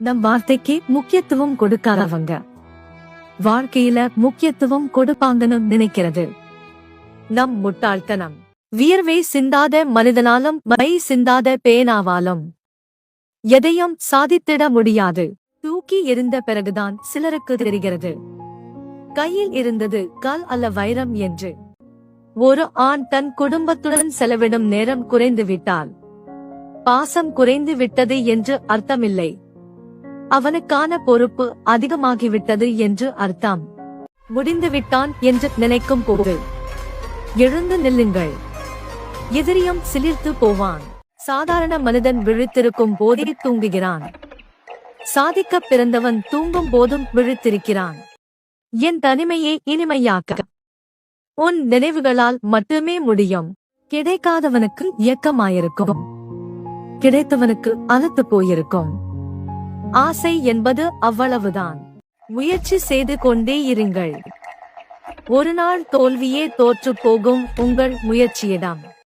நம் வார்த்தைக்கு முக்கியத்துவம் கொடுக்காதவங்க. வாழ்க்கையில முக்கியத்துவம் கொடுப்பாங்கன்னு நினைக்கிறது. நம் முட்டாள்தனம். வியர்வை சிந்தாத மனிதனாலும் மை சிந்தாத பேனாவாலும். எதையும் சாதித்திட முடியாது. தூக்கி எறிந்த பிறகுதான் சிலருக்கு தெரிகிறது. கையில் இருந்தது கல் அல்ல வைரம் என்று. ஒரு ஆண் தன் குடும்பத்துடன் செலவிடும் நேரம் குறைந்து விட்டால் பாசம் குறைந்து விட்டது என்று அர்த்தமில்லை. அவனுக்கான பொறுப்பு அதிகமாகிவிட்டது என்று அர்த்தம். முடிந்து விட்டான் என்று நினைக்கும் போது எழுந்து நில்லுங்கள். எதிரியும் சிலிர்த்து போவான். சாதாரண மனிதன் விழித்திருக்கும் போதே தூங்குகிறான். சாதிக்க பிறந்தவன் தூங்கும் போதும் விழித்திருக்கிறான். என் தனிமையை இனிமையாக்க உன் நினைவுகளால் மட்டுமே முடியும். கிடைக்காதவனுக்கு இயக்கமாயிருக்கும். கிடைத்தவனுக்கு அழுத்து போயிருக்கும். ஆசை என்பது அவ்வளவுதான். முயற்சி செய்து கொண்டே இருங்கள். ஒரு நாள் தோல்வியே தோற்று போகும் உங்கள் முயற்சியிடம்.